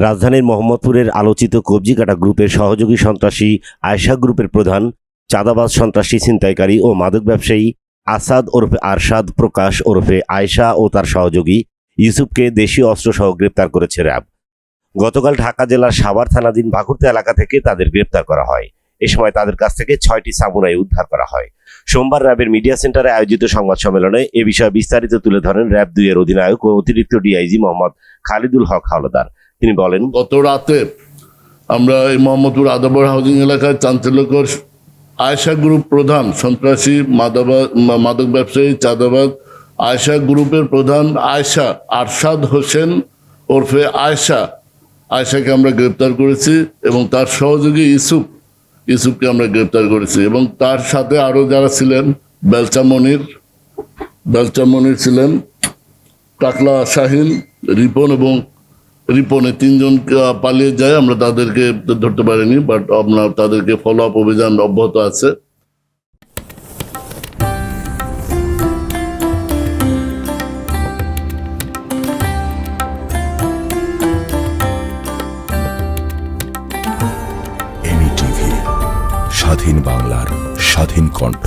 রাজধানীর মোহাম্মদপুরের আলোচিত কবজিকাটা গ্রুপের সহযোগী সন্ত্রাসী আয়শা গ্রুপের প্রধান, চাঁদাবাজ সন্ত্রাসী ছিনতাইকারী ও মাদক ব্যবসায়ী আসাদ ওরফে আরশাদ প্রকাশ ওরফে আয়শা ও তার সহযোগী ইউসুফকে দেশীয় অস্ত্রসহ গ্রেপ্তার করেছে র্যাব। গতকাল ঢাকা জেলার সাভার থানাধীন ভাকুরতা এলাকা থেকে তাদের গ্রেপ্তার করা হয়। এ সময় তাদের কাছ থেকে ছয়টি সামুরাই উদ্ধার করা হয়। সোমবার র্যাবের মিডিয়া সেন্টারে আয়োজিত সংবাদ সম্মেলনে এ বিষয়ে বিস্তারিত তুলে ধরেন র্যাব দুইয়ের অধিনায়ক ও অতিরিক্ত ডিআইজি মোহাম্মদ খালিদুল হক হাওলাদার। তিনি বলেন গত রাতে আমরা এই মোহাম্মদপুর আদাবর হাউজিং এলাকায় চাঞ্চল্যকর আয়শা গ্রুপ প্রধান সন্ত্রাসী মাদাবাদ মাদক ব্যবসায়ী চাঁদাবাদ আয়শা গ্রুপের প্রধান আয়শা আরশাদ হোসেন ওরফে আয়শা। আয়শাকে আমরা গ্রেপ্তার করেছি এবং তার সহযোগী ইসুফ ইসুফকে আমরা গ্রেপ্তার করেছি এবং তার সাথে আরও যারা ছিলেন, বেলচা মনির বেলচা মনির ছিলেন টাকলা শাহিন, রিপন এবং রিপনে তিনজন পালিয়ে যায়, আমরা তাদেরকে ধরতে পারিনি বাট আপনার তাদেরকে ফলো আপ অভিযান অব্যাহত আছে। স্বাধীন বাংলার স্বাধীন কণ্ঠ।